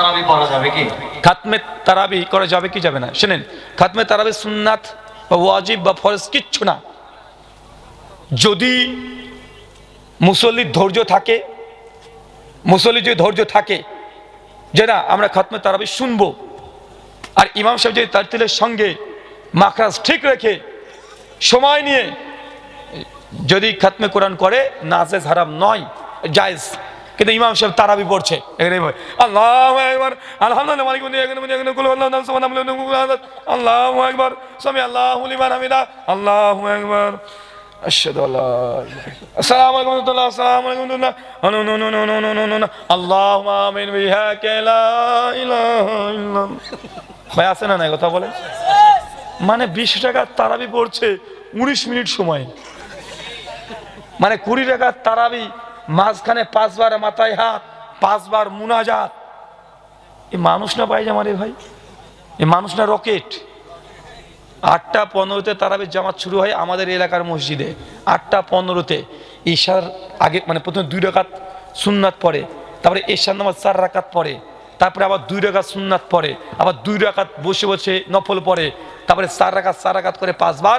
তারাবি যাবে কি? খাতমে তারাবি করা যাবে কি যাবে না? শুনেন, খাতমে তারাবি সুন্নাত বা ওয়াজিব বা ফরজ কিচ্ছু না। যদি মুসল্লির ধৈর্য থাকে, মুসল্লির যদি ধৈর্য থাকে, যে না, আমরা খাতমে তারাবি শুনব। আর ইমাম সাহেব যদি তারতিলের সঙ্গে মাখরাজ ঠিক রেখে সময় নিয়ে যদি খাতমে কোরআন করে, নাজেজ হারাম নয়, জায়েজ। কিন্তু ইমাম সাহেব তারাবি পড়ছে। আল্লাহ একবার আল্লাহ সুবহান আল্লাহ আল্লাহু নো নো নো নো নো নো নো নো ইলাহা ভাই, আছে না নাই কথা বলে? মানে বিশ টাকা তারাবি পড়ছে, উনিশ মিনিট সময়। মানে কুড়ি টাকার তারাবি মাঝখানে পাঁচবার মাথায় হাত, পাঁচবার মুনাজাত। এ মানুষ না পাই জামারে ভাই? এ মানুষ না রকেট? আটটা পনেরোতে তারাবি জামাত শুরু হয় আমাদের এলাকার মসজিদে। আটটা পনেরোতে ঈশার আগে মানে প্রথমে দুই রাকাত সুন্নাত পড়ে, তারপরে ঈশার নামাজ চার রাকাত পড়ে, তারপরে আবার দুই রাকাত সুন্নাত পড়ে, আবার দুই রাকাত বসে বসে নফল পড়ে, তারপরে চার রাকাত চার রাকাত করে পাঁচবার,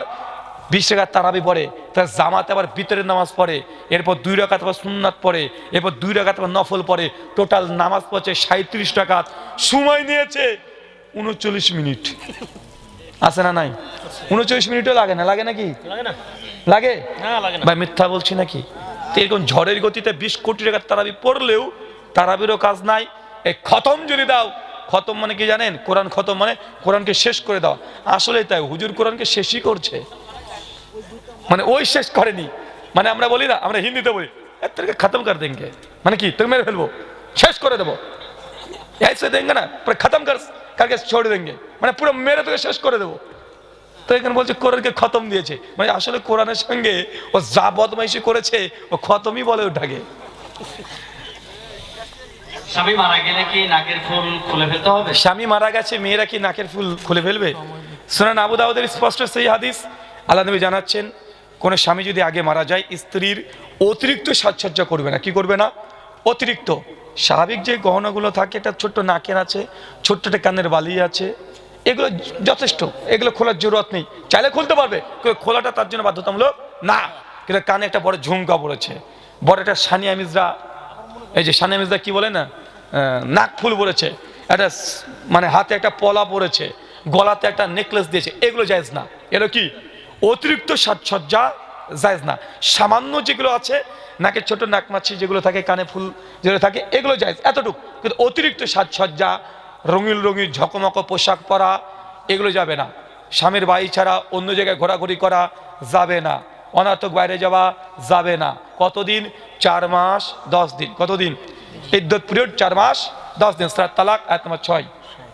বিশ টাকার তারাবি পড়ে। তার জামাতে আবার ভিতরের নামাজ পড়ে এরপর দুই রাকাত আবার সুন্নাত পড়ে এরপর দুই রাকাত আবার নফল পড়ে টোটাল নামাজ পড়ছে সাঁত্রিশ টাকাত সময় নিয়েছে উনচল্লিশ মিনিট। আছে না নাই? উনচল্লিশ মিনিটও লাগে না লাগে নাকি? লাগে ভাই মিথ্যা বলছি নাকি? এরকম ঝড়ের গতিতে বিশ কোটি টাকার তারাবি পড়লেও তারাবিরও কাজ নাই। এই খতম যদি দাও খতম মানে কি জানেন? কোরআন খতম মানে কোরআনকে শেষ করে দাও। আসলে তাই হুজুর কোরআনকে শেষই করছে। মানে ওই শেষ করেনি মানে আমরা বলি না আমরা হিন্দিতে বলি "এ, তোকে খতম কর দেঙ্গে মানে কি তোকে মেরে ফেলবো শেষ করে দেবো ऐसे देंगे ना पर खत्म कर करके छोड़ देंगे মানে পুরো মেরে তোকে শেষ করে দেবো তো এখানে বলছে কোরআনকে খতম দিয়েছে মানে আসলে কোরআনের সঙ্গে ও যা বদমাইশি করেছে ও খতমই বলে ওঠাকে স্বামী মারা গেলে কি নাকের ফুল খুলে ফেলতে হবে স্বামী মারা গেছে মেয়েরা কি নাকের ফুল খুলে ফেলবে শোনান আবু দাউদের স্পষ্ট সেই হাদিস আল্লাহ নবী জানাচ্ছেন কোন স্বামী যদি আগে মারা যায়, স্ত্রীর অতিরিক্ত সাজসজ্জা করবে না। কি করবে না? অতিরিক্ত। স্বাভাবিক যে গহনাগুলো থাকে, একটা ছোট্ট নাকের আছে ছোট্ট একটা কানের বালি আছে, এগুলো যথেষ্ট। এগুলো খোলার জরুরত নেই। চাইলে খুলতে পারবে খোলাটা তার জন্য বাধ্যতামূলক না। কিন্তু কানে একটা বড় ঝুমকা পড়েছে। বড় একটা সানিয়া মিজরা এই যে সানিয়া মিজরা কি বলে না? নাক ফুল পড়েছে একটা মানে হাতে একটা পলা পড়েছে, গলাতে একটা নেকলেস দিয়েছে। এগুলো জায়েজ না। এগুলো কি? অতিরিক্ত সাজসজ্জা জায়েজ না। সামান্য যেগুলো আছে, নাকে ছোট নাকমাছি যেগুলো থাকে, কানে ফুল যেগুলো থাকে, এগুলো জায়েজ। এতটুকু। কিন্তু অতিরিক্ত সাজসজ্জা, রঙিন রঙিন ঝকমক, পোশাক পরা, এগুলো যাবে না। স্বামীর বাড়ি ছাড়া অন্য জায়গায় ঘোরাঘুরি করা যাবে না। অনার্থক বাইরে যাওয়া যাবে না। কতদিন? চার মাস, দশ দিন। কতদিন? ইদ্যত পিরিয়ড চার মাস, দশ দিন। সাত তালাক এক নম্বর ছয়।